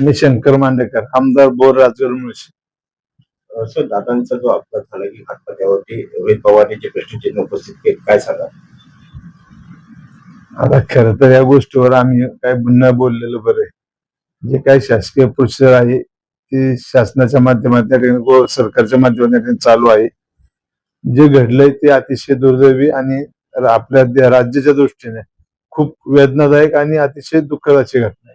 मी शंकर मांडेकर आमदार बोर राजगड मुळशी सर दादांचा जो अपघात झाला की घातपात्यावरती रोहित पवार यांचे प्रश्नचिन्ह उपस्थित केले काय सांगा? आता खरं तर या गोष्टीवर आम्ही काय न बोललेलं बरं जे काही शासकीय प्रोसिजर आहे ती शासनाच्या माध्यमातून सरकारच्या माध्यमातून चालू आहे. जे घडलंय ते अतिशय दुर्दैवी आणि आपल्या राज्याच्या दृष्टीने खूप वेदनादायक आणि अतिशय दुःखदाची घटना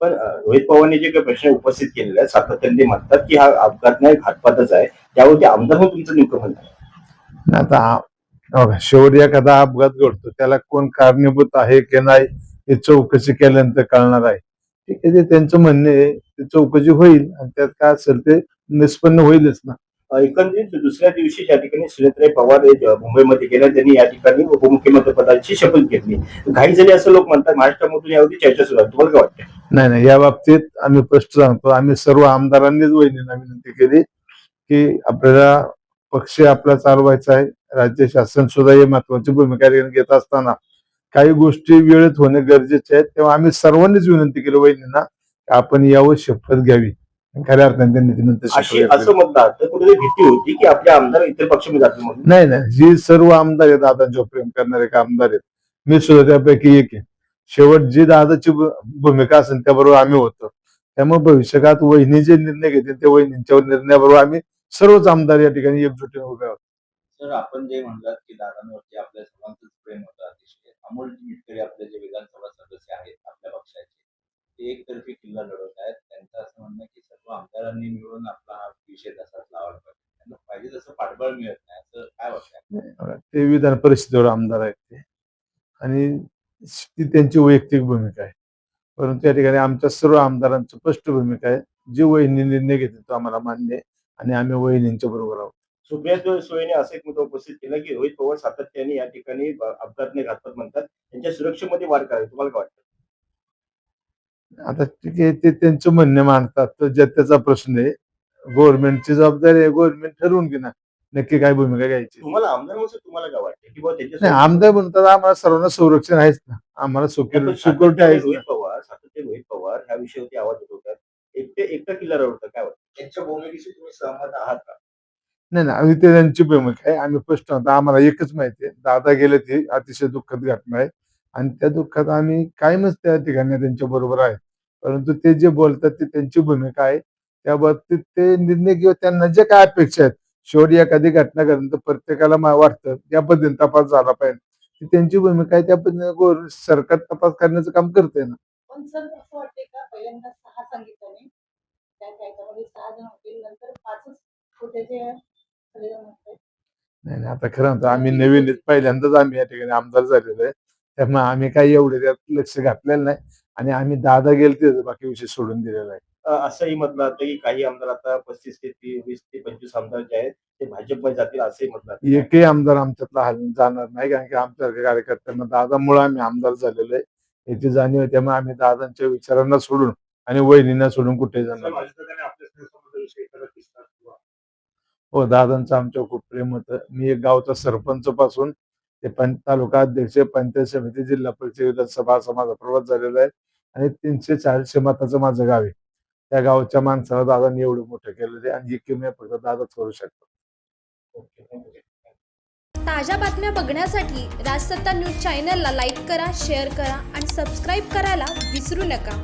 पण रोहित पवारने जे काही प्रश्न उपस्थित केलेले आहेत सातत्याने म्हणतात की हा अपघात नाही घातपातच आहे. त्यावरती आमदार म्हणून तुमचं नेमकं म्हणणं आता शेवटी एखादा अपघात घडतो त्याला कोण कारणीभूत आहे की नाही हे चौकशी केल्यानंतर कळणार आहे. ठीक आहे ते त्यांचं म्हणणे आहे ते चौकशी होईल आणि त्यात काय असेल ते निष्पन्न होईलच ना. एकंदरीत दुसऱ्या दिवशी ज्या ठिकाणी सुनेत्राई पवार हे मुंबईमध्ये गेल्या त्यांनी या ठिकाणी उपमुख्यमंत्री पदाची शपथ घेतली. घाई झाली असं लोक म्हणतात महाराष्ट्रामधून यावरती चर्चा सुरू आहे. तुम्हाला काय वाटतं नाही नाही या बाबतीत आम्ही स्पष्ट सांगतो. आम्ही सर्व आमदारांनीच वहिनींना विनंती केली की आपल्याला पक्ष आपला चालवायचा आहे. राज्य शासन सुद्धा ही महत्वाची भूमिका घेत असताना काही गोष्टी वेळेत होणे गरजेचे आहेत. तेव्हा आम्ही सर्वांनीच विनंती केली वहिनींना आपण यावर शपथ घ्यावी. खऱ्या अर्थाने त्यांनी. असं म्हणतात. भीती होती की आपले आमदार इतर म्हणून. नाही नाही. जी सर्व आमदार आहेत दादांच्यावर प्रेम करणारे का आमदार आहेत. मी सुद्धा त्यापैकी एक आहे. शेवट जी दादाची भूमिका असेल त्याबरोबर आम्ही होतो. त्यामुळे भविष्यकाळात वहिनी जे निर्णय घेतील त्या वहिनींच्या निर्णयाबरोबर आम्ही सर्वच आमदार या ठिकाणी एकजुटीने उभे आहोत. सर आपण जे म्हणलात की दादांवरती आपल्या सर्वांचंच प्रेम होतं अतिशय अमोल मिटकरी आपले जे विधानसभा सदस्य आहेत आपल्या पक्षाचे ते एकतर्फी किल्ला लढवत आहेत. त्यांचं असं म्हणणं की सर्व आमदारांनी मिळून आपला हा विषय तसाच लावायला पाहिजे. त्यांना पाहिजे तसं पाठबळ मिळत नाही असं काय वाटतं ते विधान परिषदेवर आमदार आहेत ते. आणि ती त्यांची वैयक्तिक भूमिका आहे. परंतु या ठिकाणी आमच्या सर्व आमदारांची स्पष्ट भूमिका आहे. जी वहिनी निर्णय घेतील तो आम्हाला मान्य आहे आणि आम्ही वहिनींच्या बरोबर आहोत. सुप्रिया सुळेने असं एक मुद्दा उपस्थित केला की रोहित पवार सातत्याने या ठिकाणी अ, अपघातने घातपात म्हणतात. त्यांच्या सुरक्षेमध्ये वाढ करावी. तुम्हाला काय वाटतं? आता ठीक आहे ते त्यांचं म्हणणे मांडतात तर ज्या त्याचा प्रश्न आहे गव्हर्नमेंटची जबाबदारी आहे. गव्हर्नमेंट ठरवून घेणार. नक्की काय भूमिका घ्यायची? तुम्हाला आमदार म्हणून तुम्हाला काय वाटतं? की बाबा त्यांच्या नाही आमदार म्हणतात आम्हाला सर्वांना संरक्षण आहेच ना. आम्हाला सिक्युरिटी सिक्युरिटी आहेच रोहित ना. पवार सातत्य रोहित पवार ह्या विषयावरती आवाज उठवतात एकटे एकटा किल्ला रडवतं काय वाटतं? त्यांच्या भूमिकेशी तुम्ही सहमत आहात का? नाही नाही आम्ही ते त्यांची भूमिका आहे. आम्ही स्पष्ट आम्हाला एकच माहिती आहे. दादा गेले ती अतिशय दुःखद घटना आहे. आणि त्या दुःखात आम्ही कायमच त्या ठिकाणी त्यांच्या बरोबर आहे. परंतु ते जे बोलतात ती त्यांची भूमिका आहे. त्या बाबतीत ते निर्णय किंवा त्यांना जे काय अपेक्षा आहेत शेवटी एखादी घटना घडल्यानंतर प्रत्येकाला मा- वाटतं या पद्धतीने तपास झाला पाहिजे. त्यांची भूमिका आहे त्या पद्धतीने सरकार तपास करण्याचं काम करते ना. नाही? नाही आता खरं म्हणतो आम्ही नवीन. पहिल्यांदाच आम्ही या ठिकाणी आमदार झालेलो आहे. त्यामुळे आम्ही काही एवढे त्यात लक्ष घातलेलं नाही. आणि आम्ही दादा गेलते बाकी विषय सोडून दिलेला आहे. असंही म्हटलं जातं की काही आमदार आता पस्तीस ते वीस ते पंचवीस आमदार जे आहेत ते भाजपमध्ये जातील असंही म्हटलं जातं. एकही आमदार आमच्यातला हल जाणार नाही कारण की आमच्या कार्यकर्त्यांना दादामुळे आम्ही आमदार झालेलो आहे. याची जाणीव आहे त्यामुळे आम्ही दादांच्या विचारांना सोडून आणि वहिनींना सोडून कुठे जाणार नाही. हो दादांचं आमच्यावर खूप प्रेम होतं. मी एक गावचा सरपंच पासून ते पं तालुका अध्यक्ष पंचायत समिती जिल्हा परिषद विधानसभा असा माझा प्रवास झालेला आहे. आणि तीनशे चाळीसशे मताचं माझं गाव आहे. त्या गावच्या माणसाला दादांनी एवढं मोठं केलेलं आहे आणि ही किमया फक्त दादाच करू शकतो. ताज्या बातम्या बघण्यासाठी राजसत्ता न्यूज चॅनलला लाईक करा शेअर करा आणि सबस्क्राईब करायला विसरू नका